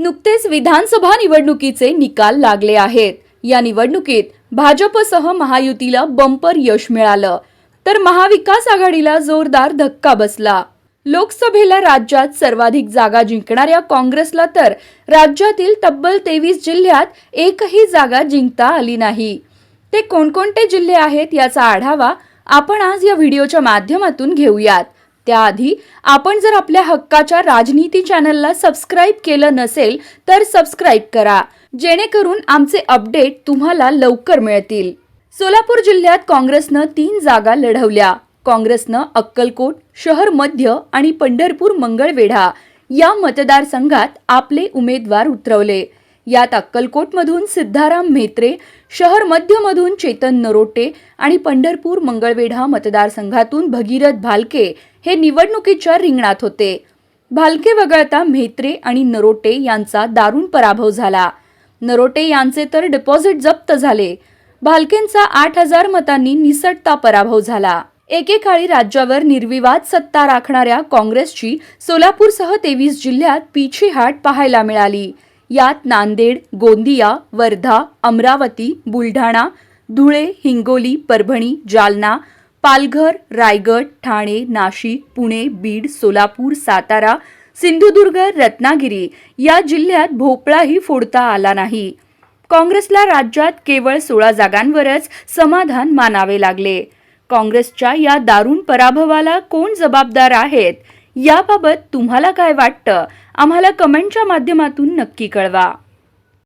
नुकतेच विधानसभा निवडणुकीचे निकाल लागले आहेत. या निवडणुकीत भाजपसह महायुतीला बंपर यश मिळालं. तर महाविकास आघाडीला जोरदार धक्का बसला. लोकसभेला राज्यात सर्वाधिक जागा जिंकणाऱ्या काँग्रेसला तर राज्यातील तब्बल तेवीस जिल्ह्यात एकही जागा जिंकता आली नाही. ते कोणकोणते जिल्हे आहेत याचा आढावा आपण आज या व्हिडिओच्या माध्यमातून घेऊयात. त्याआधी आपण जर आपल्या हक्काच्या राजनीती चॅनलला सबस्क्राईब केलं नसेल तर सबस्क्राईब करा. जेणेकरून आमचे अपडेट तुम्हाला लवकर मिळतील. सोलापूर जिल्ह्यात काँग्रेसनं तीन जागा लढवल्या. काँग्रेसनं अक्कलकोट शहर मध्य आणि पंढरपूर मंगळवेढा या मतदारसंघात आपले उमेदवार उतरवले. यात अक्कलकोटमधून सिद्धाराम म्हेत्रे शहर मध्यमधून चेतन नरोटे आणि पंढरपूर मंगळवेढा मतदारसंघातून भगीरथ भालके हे निवडणुकीच्या रिंगणात होते. भालके वगळता म्हेत्रे आणि नरोटे यांचा दारुण पराभव झाला. नरोटे यांचे तर डिपॉझिट जप्त झाले. भालकेंचा आठ हजार मतांनी निसटता पराभव झाला. एकेकाळी राज्यावर निर्विवाद सत्ता राखणाऱ्या काँग्रेसची सोलापूरसह तेवीस जिल्ह्यात पिछीहाट पाहायला मिळाली. यात नांदेड गोंदिया वर्धा अमरावती बुलढाणा धुळे हिंगोली परभणी जालना पालघर रायगड ठाणे नाशिक पुणे बीड सोलापूर सातारा सिंधुदुर्ग रत्नागिरी या जिल्ह्यात भोपळाही फोडता आला नाही. काँग्रेसला राज्यात केवळ सोळा जागांवरच समाधान मानावे लागले. काँग्रेसच्या या दारुण पराभवाला कोण जबाबदार आहेत? याबाबत तुम्हाला काय वाटतं? आम्हाला कमेंटच्या माध्यमातून नक्की कळवा.